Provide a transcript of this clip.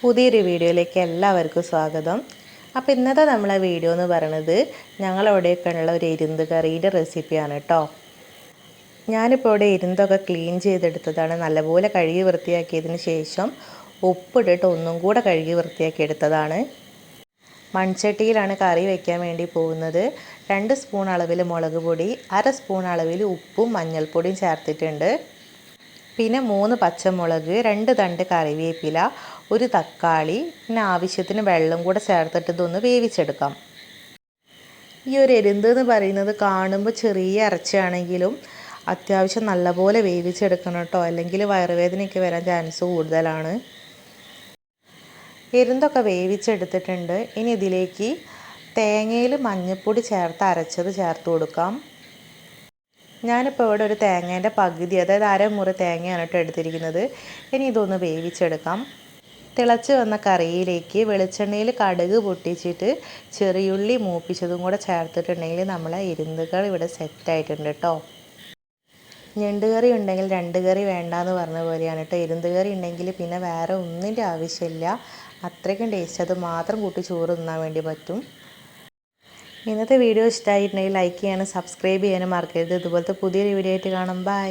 പുതിയൊരു വീഡിയോയിലേക്ക് എല്ലാവർക്കും സ്വാഗതം. അപ്പോൾ ഇന്നത്തെ നമ്മളെ വീഡിയോ എന്ന് പറയുന്നത് ഞങ്ങളവിടെയൊക്കെ ഉള്ള ഒരു ഇരുന്ത് കറിയുടെ റെസിപ്പിയാണ് കേട്ടോ ഞാനിപ്പോൾ ഇവിടെ ഇരുന്തൊക്കെ ക്ലീൻ ചെയ്തെടുത്തതാണ്. നല്ലപോലെ കഴുകി വൃത്തിയാക്കിയതിന് ശേഷം ഉപ്പിട്ടിട്ട് ഒന്നും കൂടെ കഴുകി വൃത്തിയാക്കി എടുത്തതാണ്. മൺചട്ടിയിലാണ് കറി വയ്ക്കാൻ വേണ്ടി പോകുന്നത്. രണ്ട് സ്പൂൺ അളവിൽ മുളക് പൊടി അര സ്പൂൺ അളവിൽ ഉപ്പും മഞ്ഞൾപ്പൊടിയും ചേർത്തിട്ടുണ്ട്. പിന്നെ മൂന്ന് പച്ചമുളക് രണ്ട് തണ്ട് കറിവേപ്പില ഒരു തക്കാളി പിന്നെ ആവശ്യത്തിന് വെള്ളം കൂടെ ചേർത്തിട്ട് ഇതൊന്ന് വേവിച്ചെടുക്കാം. ഈ ഒരു എരുന്ത് എന്ന് പറയുന്നത് കാണുമ്പോൾ ചെറിയ ഇറച്ചിയാണെങ്കിലും അത്യാവശ്യം നല്ലപോലെ വേവിച്ചെടുക്കണം കേട്ടോ. അല്ലെങ്കിൽ വയറുവേദനയൊക്കെ വരാൻ ചാൻസ് കൂടുതലാണ്. എരുന്തൊക്കെ വേവിച്ചെടുത്തിട്ടുണ്ട്. ഇനി ഇതിലേക്ക് തേങ്ങയിൽ മഞ്ഞൾപ്പൊടി ചേർത്ത് അരച്ചത് ചേർത്ത് കൊടുക്കാം. ഞാനിപ്പോൾ ഇവിടെ ഒരു തേങ്ങേന്റെ പകുതി അതായത് അരമുറി തേങ്ങയാണ് കേട്ടോ എടുത്തിരിക്കുന്നത്. ഇനി ഇതൊന്ന് വേവിച്ചെടുക്കാം. തിളച്ച് വന്ന കറിയിലേക്ക് വെളിച്ചെണ്ണയിൽ കടുക് പൊട്ടിച്ചിട്ട് ചെറിയുള്ളി മൂപ്പിച്ചതും കൂടെ ചേർത്തിട്ടുണ്ടെങ്കിൽ നമ്മളെ ഇരുന്നുകൾ ഇവിടെ സെറ്റായിട്ടുണ്ട് കേട്ടോ. ഞണ്ട് കറി ഉണ്ടെങ്കിൽ രണ്ട് കറി വേണ്ട എന്ന് പറഞ്ഞ പോലെയാണ് കേട്ടോ. ഇരുന്ന് കറി ഉണ്ടെങ്കിൽ പിന്നെ വേറെ ഒന്നിന്റെ ആവശ്യമില്ല. അത്രയ്ക്കും ടേസ്റ്റ് അത് മാത്രം കൂട്ടി ചോറ് തിന്നാൻ വേണ്ടി പറ്റും. ഇന്നത്തെ വീഡിയോ ഇഷ്ടമായിട്ടുണ്ടെങ്കിൽ ലൈക്ക് ചെയ്യാനും സബ്സ്ക്രൈബ് ചെയ്യാനും മറക്കരുത്. ഇതുപോലത്തെ പുതിയൊരു വീഡിയോ ആയിട്ട് കാണാം. ബൈ